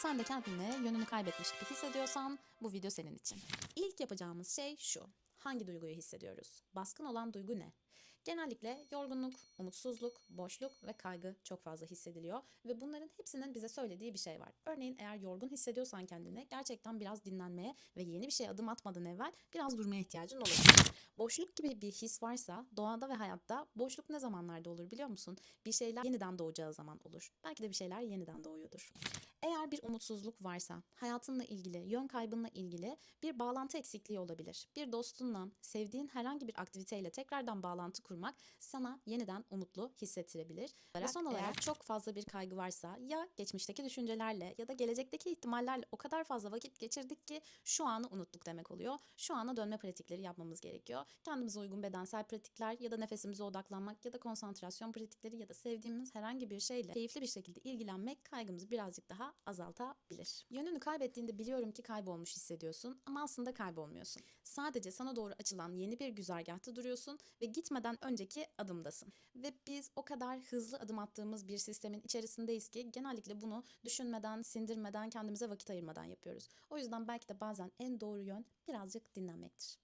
sen de kendini yönünü kaybetmiş gibi hissediyorsan bu video senin için. İlk yapacağımız şey şu. Hangi duyguyu hissediyoruz? Baskın olan duygu ne? Genellikle yorgunluk, umutsuzluk, boşluk ve kaygı çok fazla hissediliyor ve bunların hepsinin bize söylediği bir şey var. Örneğin eğer yorgun hissediyorsan kendini gerçekten biraz dinlenmeye ve yeni bir şeye adım atmadan evvel biraz durmaya ihtiyacın olabilir. Boşluk gibi bir his varsa doğada ve hayatta boşluk ne zamanlarda olur biliyor musun? Bir şeyler yeniden doğacağı zaman olur. Belki de bir şeyler yeniden doğuyordur. Eğer bir umutsuzluk varsa, hayatınla ilgili, yön kaybınla ilgili bir bağlantı eksikliği olabilir. Bir dostunla, sevdiğin herhangi bir aktiviteyle tekrardan bağlantı kurmak sana yeniden umutlu hissettirebilir. Ve son olarak çok fazla bir kaygı varsa ya geçmişteki düşüncelerle ya da gelecekteki ihtimallerle o kadar fazla vakit geçirdik ki şu anı unuttuk demek oluyor. Şu ana dönme pratikleri yapmamız gerekiyor. Kendimize uygun bedensel pratikler ya da nefesimize odaklanmak ya da konsantrasyon pratikleri ya da sevdiğimiz herhangi bir şeyle keyifli bir şekilde ilgilenmek kaygımızı birazcık daha azaltabilir. Yönünü kaybettiğinde biliyorum ki kaybolmuş hissediyorsun ama aslında kaybolmuyorsun. Sadece sana doğru açılan yeni bir güzergahta duruyorsun ve gitmeden önceki adımdasın. Ve biz o kadar hızlı adım attığımız bir sistemin içerisindeyiz ki genellikle bunu düşünmeden, sindirmeden, kendimize vakit ayırmadan yapıyoruz. O yüzden belki de bazen en doğru yön birazcık dinlenmektir.